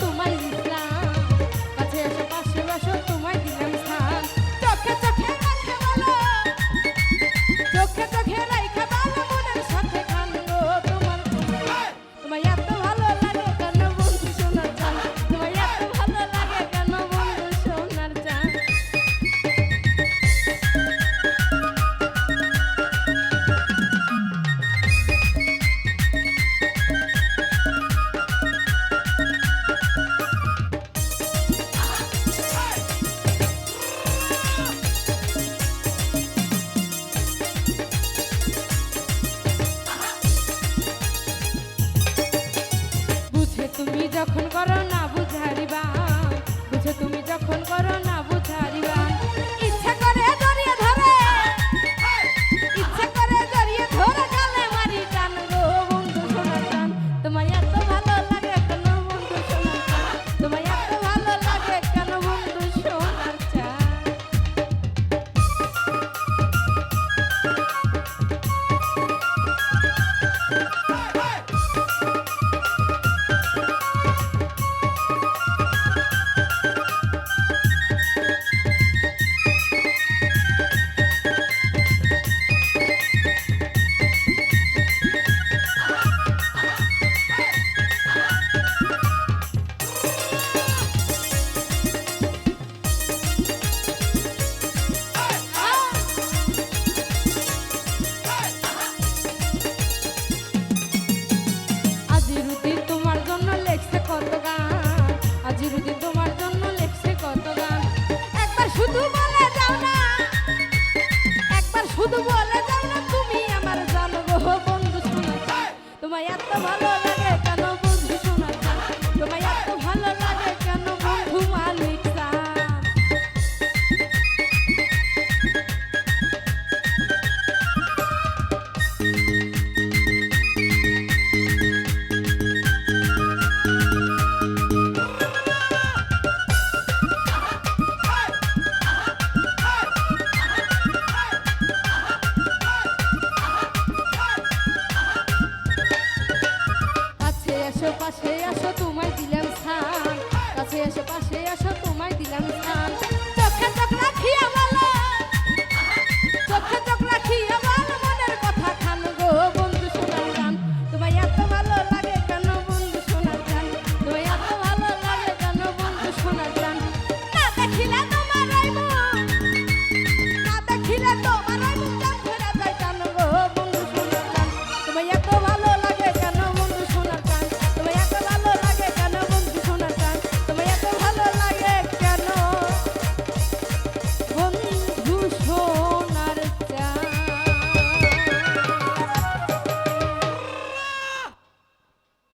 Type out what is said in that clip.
তোমার বুঝে তুমি যখন করো না বুঝারিবা। বুঝে তুমি যখন করো না বুঝ শুধু বলে তুমি আমার তোমায় এত ভালো লাগে পাশে আসা তোমায় দিলাম